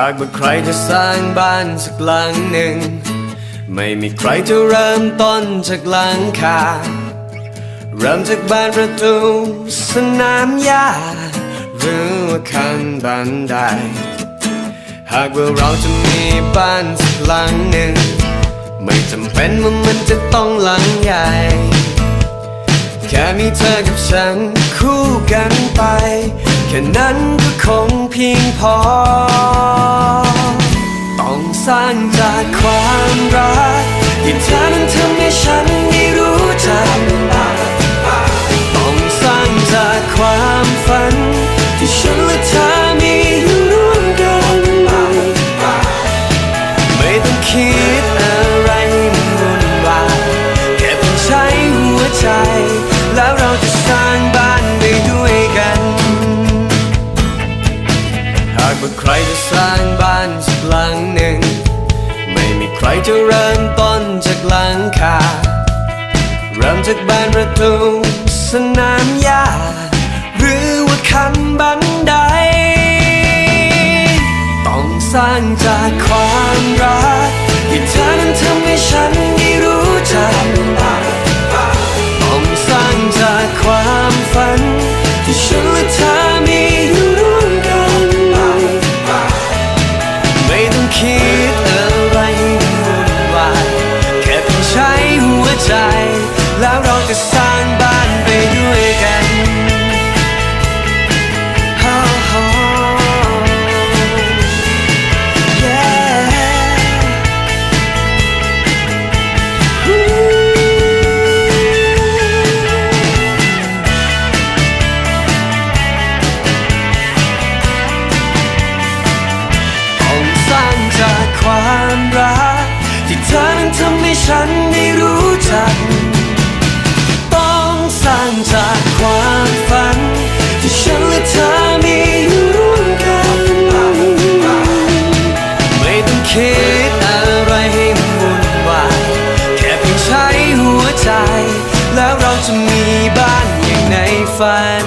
หากว่าใครจะสร้างบ้านสักหลังหนึ่ง ไม่มีใครจะเริ่มต้นจากหลังคา เริ่มจากบ้านประตูสนามหญ้าหรือว่าขั้นบันได หากว่าเราจะมีบ้านสักหลังหนึ่ง ไม่จำเป็นว่ามันจะต้องหลังใหญ่ แค่มีเธอกับฉันคู่กันไป แค่นั้นก็คงเพียงพอางจากความรักที่เธอนั้นทำให้ฉันได้รู้จักต้องสร้างจากความฝัน ที่ฉันและเธอมีอยู่ร่วมกัน ไม่ต้องคิดอะไรมันวุ่นวายแค่เพียงใช้หัวใจ แล้วเราจะสร้างบ้านไปด้วยกัน หากว่าใครจะสร้างบ้านสักหลังหนึ่ง รจะเริ่มต้นจากหลังคา เริ่มจากบานประตูสนามหญ้าหรือว่าคันบันได ต้องสร้างจากความรักที่เธอนั้นทำให้ฉันได้รู้จักต้องสร้างจากความฝันที่ฉันและเธอ จะสร้างบ้านไปด้วยกันต้องสร้างจากความรักที่เธอนั้นทำให้ฉันได้รู้ คิดอะไรให้มันวุ่นวายแค่เพียงใช้หัวใจ แล้วเราจะมีบ้านอย่างในฝัน